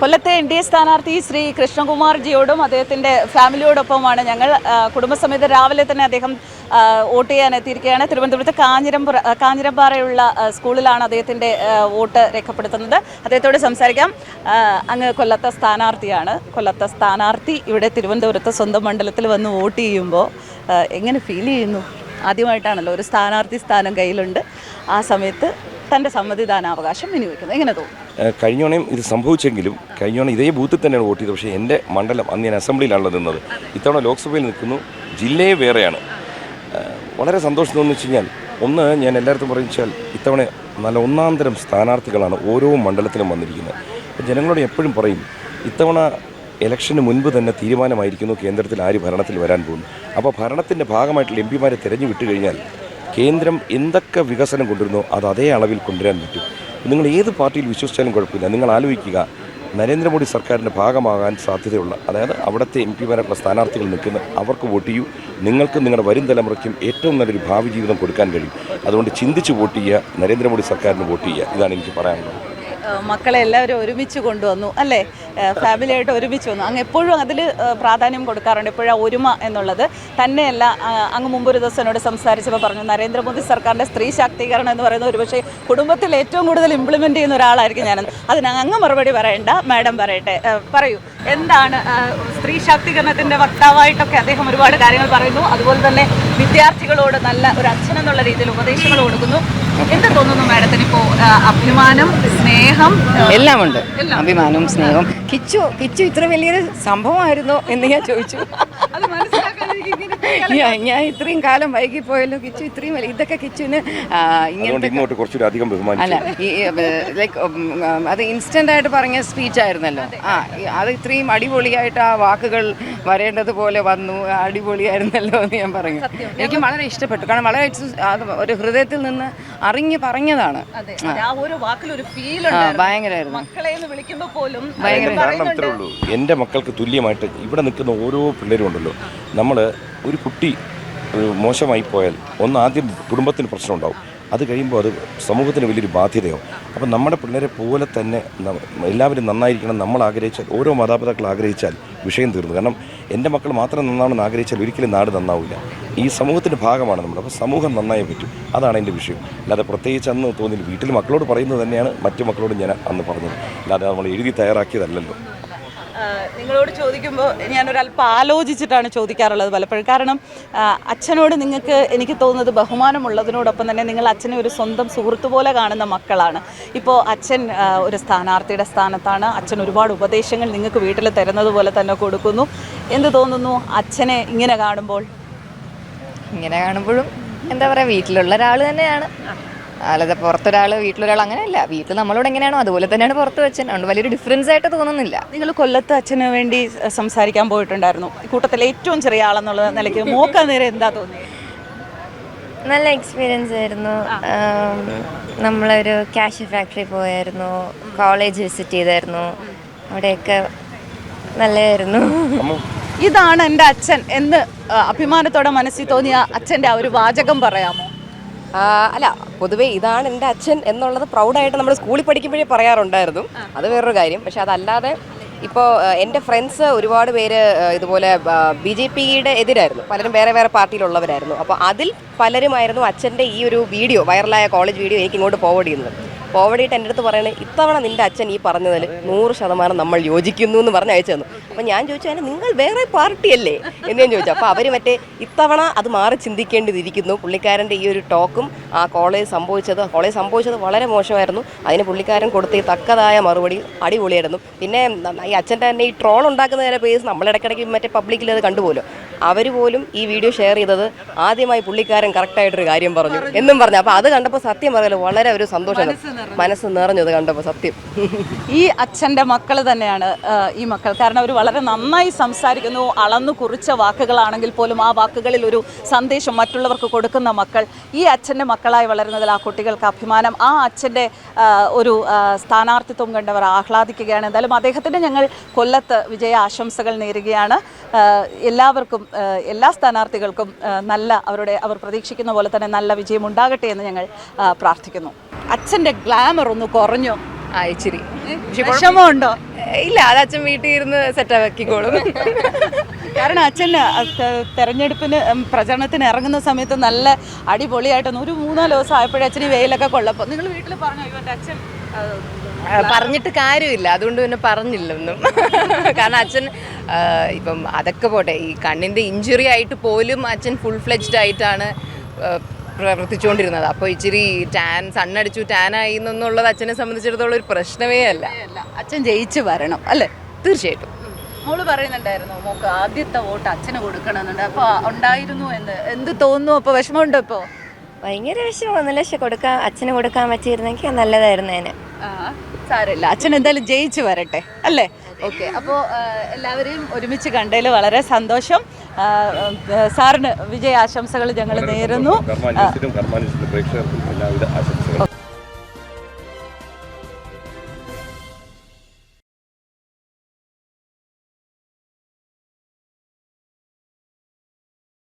കൊല്ലത്തെ N D A സ്ഥാനാർത്ഥി ശ്രീ കൃഷ്ണകുമാർ ജിയോടും അദ്ദേഹത്തിന്റെ ഫാമിലിയോടൊപ്പമാണ് ഞങ്ങൾ കുടുംബസമേതം രാവിലെ തന്നെ അദ്ദേഹം വോട്ട് ചെയ്യാൻ എത്തിയിരിക്കുകയാണ്. തിരുവനന്തപുരത്ത് കാഞ്ഞിരംപുറ കാഞ്ഞിരമ്പാറയുള്ള സ്കൂളിലാണ് അദ്ദേഹത്തിന്റെ വോട്ട് രേഖപ്പെടുത്തുന്നത്. അദ്ദേഹത്തോട് സംസാരിക്കാം. അങ്ങ് കൊല്ലത്തെ സ്ഥാനാർത്ഥിയാണ്. കൊല്ലത്തെ സ്ഥാനാർത്ഥി ഇവിടെ തിരുവനന്തപുരത്ത് സ്വന്തം മണ്ഡലത്തിൽ വന്ന് വോട്ട് ചെയ്യുമ്പോൾ എങ്ങനെ ഫീൽ ചെയ്യുന്നു? ആദ്യമായിട്ടാണല്ലോ ഒരു സ്ഥാനാർത്ഥി സ്ഥാനം കയ്യിലുണ്ട്. ആ സമയത്ത് തന്റെ സമ്മതിദാനാവകാശം വിനിയോഗിക്കുന്നത് എങ്ങനെ തോന്നുന്നു? കഴിഞ്ഞോണയും ഇത് സംഭവിച്ചെങ്കിലും കഴിഞ്ഞോണം ഇതേ ബൂത്തിൽ തന്നെയാണ് വോട്ട് ചെയ്തത്. പക്ഷേ എന്റെ മണ്ഡലം അന്ന് ഞാൻ അസംബ്ലിയിലാണല്ലോ നിന്നത്. ഇത്തവണ ലോക്സഭയിൽ നിൽക്കുന്നു. ജില്ലയെ വേറെയാണ്. വളരെ സന്തോഷം തോന്നുന്നു വെച്ച് കഴിഞ്ഞാൽ ഒന്ന് ഞാൻ എല്ലായിടത്തും പറഞ്ഞു വെച്ചാൽ ഇത്തവണ നല്ല ഒന്നാം തരം സ്ഥാനാർത്ഥികളാണ് ഓരോ മണ്ഡലത്തിലും വന്നിരിക്കുന്നത്. ജനങ്ങളോട് എപ്പോഴും പറയും ഇത്തവണ ഇലക്ഷന് മുൻപ് തന്നെ തീരുമാനമായിരിക്കുന്നു കേന്ദ്രത്തിൽ ആര് ഭരണത്തിൽ വരാൻ പോകുന്നു. അപ്പോൾ ഭരണത്തിന്റെ ഭാഗമായിട്ടുള്ള എം പിമാരെ തിരഞ്ഞു വിട്ടു കഴിഞ്ഞാൽ കേന്ദ്രം എന്തൊക്കെ വികസനം കൊണ്ടുവരുന്നോ അത് അതേ അളവിൽ കൊണ്ടുവരാൻ പറ്റും. നിങ്ങൾ ഏത് പാർട്ടിയിൽ വിശ്വസിച്ചാലും കുഴപ്പമില്ല. നിങ്ങൾ ആലോചിക്കുക നരേന്ദ്രമോദി സർക്കാരിന്റെ ഭാഗമാകാൻ സാധ്യതയുള്ള അതായത് അവിടുത്തെ എം പിമാരായിട്ടുള്ള സ്ഥാനാർത്ഥികൾ നിൽക്കുന്ന അവർക്ക് വോട്ട് ചെയ്യൂ. നിങ്ങൾക്ക് നിങ്ങളുടെ വരും തലമുറയ്ക്കും ഏറ്റവും നല്ലൊരു ഭാവി ജീവിതം കൊടുക്കാൻ കഴിയും. അതുകൊണ്ട് ചിന്തിച്ച് വോട്ട് ചെയ്യുക നരേന്ദ്രമോദി സർക്കാരിന് വോട്ട് ചെയ്യുക. ഇതാണ് എനിക്ക് പറയാനുള്ളത്. മക്കളെ എല്ലാവരും ഒരുമിച്ച് കൊണ്ടുവന്നു അല്ലേ? ഫാമിലിയായിട്ട് ഒരുമിച്ച് വന്നു. അങ്ങ് എപ്പോഴും അതിൽ പ്രാധാന്യം കൊടുക്കാറുണ്ട്. എപ്പോഴും ഒരുമ എന്നുള്ളത്. തന്നെയല്ല അങ്ങ് മുമ്പൊരു ദിവസം എന്നോട് സംസാരിച്ചപ്പോൾ പറഞ്ഞു നരേന്ദ്രമോദി സർക്കാരിന്റെ സ്ത്രീ ശാക്തീകരണം എന്ന് പറയുന്നത് ഒരുപക്ഷെ കുടുംബത്തിൽ ഏറ്റവും കൂടുതൽ ഇംപ്ലിമെന്റ് ചെയ്യുന്ന ഒരാളായിരിക്കും ഞാൻ അതിന് അങ്ങ് മറുപടി പറയണ്ട മാഡം പറയട്ടെ. പറയൂ. എന്താണ് സ്ത്രീ ശാക്തീകരണത്തിന്റെ വക്താവായിട്ടൊക്കെ അദ്ദേഹം ഒരുപാട് കാര്യങ്ങൾ പറയുന്നു. അതുപോലെ തന്നെ വിദ്യാർത്ഥികളോട് നല്ല ഒരു അച്ഛനെന്നുള്ള രീതിയിൽ ഉപദേശങ്ങൾ കൊടുക്കുന്നു. എന്ത് തോന്നുന്നു മാഡത്തിന് ഇപ്പോ അഭിമാനം സ്നേഹം എല്ലാം? ഉണ്ട് അഭിമാനവും സ്നേഹവും. കിച്ചു കിച്ചു ഇത്ര വലിയൊരു സംഭവമായിരുന്നോ എന്ന് ഞാൻ ചോദിച്ചു. ഞാൻ- ഇത്രയും കാലം വൈകി പോയല്ലോ കിച്ചു ഇത്രയും വലിയ ഇതൊക്കെ കിച്ചുവിന് ഇങ്ങോട്ട് കുറച്ചുകൂടി അധികം ബഹുമാനം അല്ല ലൈക്ക് അത് ഇൻസ്റ്റന്റ് ആയിട്ട് പറഞ്ഞ സ്പീച്ച് ആയിരുന്നല്ലോ. ആ അത് ഇത്രയും അടിപൊളിയായിട്ട് ആ വാക്കുകൾ വരേണ്ടതുപോലെ വന്നു അടിപൊളിയായിരുന്നല്ലോ എന്ന് ഞാൻ പറഞ്ഞു. എനിക്ക് വളരെ ഇഷ്ടപ്പെട്ടു. കാരണം വളരെ അത് ഒരു ഹൃദയത്തിൽ നിന്ന് അറിഞ്ഞു പറഞ്ഞതാണ്. ഭയങ്കരമായിരുന്നു എന്റെ വിളിക്കുമ്പോൾ പോലും ഭയങ്കര കാരണം ഉള്ളൂ. എന്റെ മക്കൾക്ക് തുല്യമായിട്ട് ഇവിടെ നിൽക്കുന്ന ഓരോ പിള്ളേരും ഉണ്ടല്ലോ. നമ്മൾ ഒരു കുട്ടി ഒരു മോശമായി പോയാൽ ഒന്ന് ആദ്യം കുടുംബത്തിന് പ്രശ്നം ഉണ്ടാവും അത് കഴിയുമ്പോൾ അത് സമൂഹത്തിന് വലിയൊരു ബാധ്യതയാവും. അപ്പം നമ്മുടെ പിള്ളേരെ പോലെ തന്നെ എല്ലാവരും നന്നായിരിക്കണം. നമ്മൾ ആഗ്രഹിച്ചാൽ ഓരോ മാതാപിതാക്കൾ ആഗ്രഹിച്ചാൽ വിഷയം തീർന്നു. കാരണം എന്റെ മക്കൾ മാത്രം നന്നാവണമെന്ന് ആഗ്രഹിച്ചാൽ ഒരിക്കലും നാട് നന്നാവില്ല. ഈ സമൂഹത്തിന്റെ ഭാഗമാണ് നമ്മൾ അപ്പോൾ സമൂഹം നന്നായി പറ്റും. അതാണ് എന്റെ വിഷയം. അല്ലാതെ പ്രത്യേകിച്ച് അന്ന് തോന്നിയില്ല. വീട്ടിൽ മക്കളോട് പറയുന്നത് തന്നെയാണ് മറ്റു മക്കളോട് ഞാൻ അന്ന് പറഞ്ഞത്. അല്ലാതെ നമ്മൾ എഴുതി തയ്യാറാക്കിയതല്ലല്ലോ. നിങ്ങളോട് ചോദിക്കുമ്പോൾ ഞാനൊരല്പം ആലോചിച്ചിട്ടാണ് ചോദിക്കാറുള്ളത് പലപ്പോഴും. കാരണം അച്ഛനോട് നിങ്ങൾക്ക് എനിക്ക് തോന്നുന്നത് ബഹുമാനമുള്ളതിനോടൊപ്പം തന്നെ നിങ്ങൾ അച്ഛനെ ഒരു സ്വന്തം സുഹൃത്ത് പോലെ കാണുന്ന മക്കളാണ്. ഇപ്പോൾ അച്ഛൻ ഒരു സ്ഥാനാർത്ഥിയുടെ സ്ഥാനത്താണ്. അച്ഛൻ ഒരുപാട് ഉപദേശങ്ങൾ നിങ്ങൾക്ക് വീട്ടിൽ തരുന്നത് പോലെ തന്നെ കൊടുക്കുന്നു. എന്ത് തോന്നുന്നു അച്ഛനെ ഇങ്ങനെ കാണുമ്പോൾ? ഇങ്ങനെ കാണുമ്പോഴും എന്താ പറയുക വീട്ടിലുള്ള ഒരാൾ തന്നെയാണ്. അല്ലാതെ പുറത്തൊരാൾ വീട്ടിലൊരാൾ അങ്ങനെയല്ല. വീട്ടിൽ നമ്മളോട് എങ്ങനെയാണോ അതുപോലെ തന്നെയാണ് പുറത്ത് വെച്ചൻ അതുകൊണ്ട് വലിയൊരു ഡിഫറൻസ് ആയിട്ട് തോന്നുന്നില്ല. നിങ്ങൾ കൊല്ലത്ത് അച്ഛന് വേണ്ടി സംസാരിക്കാൻ പോയിട്ടുണ്ടായിരുന്നു. കൂട്ടത്തിലെ ഏറ്റവും ചെറിയ ആളെന്നുള്ള നിലയ്ക്ക് മോക്ക നേരെ എന്താ തോന്നി നല്ല എക്സ്പീരിയൻസ് ആയിരുന്നു. നമ്മളൊരു ക്യാഷ് ഫാക്ടറി പോയായിരുന്നു. കോളേജ് വിസിറ്റ് ചെയ്തായിരുന്നു. അവിടെയൊക്കെ നല്ലതായിരുന്നു ഇതാണ് എന്റെ അച്ഛൻ എന്ന് അഭിമാനത്തോടെ മനസ്സിൽ തോന്നിയ അച്ഛന്റെ ആ ഒരു വാചകം പറയാമോ? അല്ല പൊതുവെ ഇതാണ് എന്റെ അച്ഛൻ എന്നുള്ളത് പ്രൗഡായിട്ട് നമ്മൾ സ്കൂളിൽ പഠിക്കുമ്പോഴേ പറയാറുണ്ടായിരുന്നു. അത് വേറൊരു കാര്യം. പക്ഷെ അതല്ലാതെ ഇപ്പോൾ എന്റെ ഫ്രണ്ട്സ് ഒരുപാട് പേര് ഇതുപോലെ ബി ജെ പിയുടെ എതിരായിരുന്നു. പലരും വേറെ വേറെ പാർട്ടിയിലുള്ളവരായിരുന്നു. അപ്പോൾ അതിൽ പലരുമായിരുന്നു അച്ഛന്റെ ഈ ഒരു വീഡിയോ വൈറലായ കോളേജ് വീഡിയോ എനിക്ക് ഇങ്ങോട്ട് ഫോർവേഡ് ചെയ്യുന്നത്. ചെയ്തിട്ട് എന്റെ അടുത്ത് പറയണേ ഇത്തവണ നിന്റെ അച്ഛൻ ഈ പറഞ്ഞതിൽ നൂറ് ശതമാനം നമ്മൾ യോജിക്കുന്നു എന്ന് പറഞ്ഞ് അയച്ചു തന്നു. അപ്പം ഞാൻ ചോദിച്ചു അതിന് നിങ്ങൾ വേറെ പാർട്ടിയല്ലേ? എന്ന് ഞാൻ ചോദിച്ചു. അപ്പോൾ അവർ മറ്റേ ഇത്തവണ അത് മാറി ചിന്തിക്കേണ്ടിയിരിക്കുന്നു. പുള്ളിക്കാരന്റെ ഈ ഒരു ടോക്കും ആ കോളേജ് സംഭവിച്ചത് കോളേജ് സംഭവിച്ചത് വളരെ മോശമായിരുന്നു. അതിന് പുള്ളിക്കാരൻ കൊടുത്ത ഈ തക്കതായ മറുപടി അടിപൊളിയായിരുന്നു. പിന്നെ ഈ അച്ഛന്റെ തന്നെ ഈ ട്രോൾ ഉണ്ടാക്കുന്ന ചില പേസ് നമ്മളിടയ്ക്കിടയ്ക്ക് മറ്റേ പബ്ലിക്കിൽ അത് കണ്ടുപോലും? അവർ പോലും ഈ വീഡിയോ ഷെയർ ചെയ്തത് ആദ്യമായി പുള്ളിക്കാരൻ കറക്റ്റായിട്ടൊരു കാര്യം പറഞ്ഞു. എന്നും പറഞ്ഞു. അപ്പോൾ അത് കണ്ടപ്പോൾ സത്യം പറയല്ലോ വളരെ ഒരു സന്തോഷം. മനസ്സ് നിറഞ്ഞത് കണ്ടപ്പോൾ സത്യം. ഈ അച്ഛന്റെ മക്കൾ തന്നെയാണ് ഈ മക്കൾ. കാരണം അവർ വളരെ നന്നായി സംസാരിക്കുന്നു അളന്നു കുറിച്ച വാക്കുകളാണെങ്കിൽ പോലും ആ വാക്കുകളിൽ ഒരു സന്ദേശം മറ്റുള്ളവർക്ക് കൊടുക്കുന്ന മക്കൾ. ഈ അച്ഛന്റെ മക്കളായി വളരുന്നതിൽ ആ കുട്ടികൾക്ക് അഭിമാനം ആ അച്ഛന്റെ ഒരു സ്ഥാനാർത്ഥിത്വം കണ്ടവർ ആഹ്ലാദിക്കുകയാണ്. എന്തായാലും അദ്ദേഹത്തിന് ഞങ്ങൾ കൊല്ലത്ത് വിജയ ആശംസകൾ നേരുകയാണ്. എല്ലാവർക്കും എല്ലാ സ്ഥാനാർത്ഥികൾക്കും നല്ല അവരുടെ അവർ പ്രതീക്ഷിക്കുന്ന പോലെ തന്നെ നല്ല വിജയം ഉണ്ടാകട്ടെ എന്ന് ഞങ്ങൾ പ്രാർത്ഥിക്കുന്നു. അച്ഛന്റെ ഗ്ലാമർ ഒന്ന് കുറഞ്ഞു. ആ ഇച്ചിരി. വിഷമമുണ്ടോ? ഇല്ല അത് അച്ഛൻ വീട്ടിൽ ഇരുന്ന് സെറ്റാക്കിക്കോളും കാരണം അച്ഛൻ തെരഞ്ഞെടുപ്പിന് പ്രചരണത്തിന് ഇറങ്ങുന്ന സമയത്ത് നല്ല അടിപൊളിയായിട്ടൊന്ന് ഒരു മൂന്നാൽ ദിവസം ആയപ്പോഴേ അച്ഛൻ ഈ വെയിലൊക്കെ കൊള്ളപ്പോൾ നിങ്ങൾ വീട്ടിൽ പറഞ്ഞു? അയ്യോ എന്റെ അച്ഛൻ പറഞ്ഞിട്ട് കാര്യമില്ല. അതുകൊണ്ട് പിന്നെ പറഞ്ഞില്ലൊന്നും. കാരണം അച്ഛൻ ഇപ്പം അതൊക്കെ പോട്ടെ. ഈ കണ്ണിന്റെ ഇഞ്ചുറി ആയിട്ട് പോലും അച്ഛൻ ഫുൾ ഫ്ലെജ്ഡ് ആയിട്ടാണ് പ്രവർത്തിച്ചുകൊണ്ടിരുന്നത്. അപ്പോൾ ഇച്ചിരി ടാൻ സണ്ണടിച്ചു ടാനായി എന്നുള്ളത് അച്ഛനെ സംബന്ധിച്ചിടത്തോളം ഒരു പ്രശ്നമേ അല്ല അച്ഛൻ ജയിച്ച് വരണം അല്ലേ? തീർച്ചയായിട്ടും. മോൾ പറയുന്നുണ്ടായിരുന്നു മോക്ക് ആദ്യത്തെ വോട്ട് അച്ഛന് കൊടുക്കണമെന്നുണ്ട്. അപ്പൊ ഉണ്ടായിരുന്നു എന്ന്. എന്ത് തോന്നുന്നു? അപ്പൊ വിഷമമുണ്ടോ ഇപ്പോ? ഭയങ്കര വിഷമമൊന്നുമില്ല. പക്ഷെ കൊടുക്കാൻ അച്ഛന് കൊടുക്കാൻ പറ്റിയിരുന്നെങ്കിൽ നല്ലതായിരുന്നേനെ സാരമില്ല. അച്ഛൻ എന്തായാലും ജയിച്ചു വരട്ടെ അല്ലേ? ഓക്കെ അപ്പോൾ എല്ലാവരെയും ഒരുമിച്ച് കണ്ടതിൽ വളരെ സന്തോഷം. സാറിന് വിജയ ആശംസകൾ വിജയാശംസകൾ ഞങ്ങൾ നേരുന്നു. പ്രേക്ഷകർക്കും എല്ലാവിധ ആശംസകളും.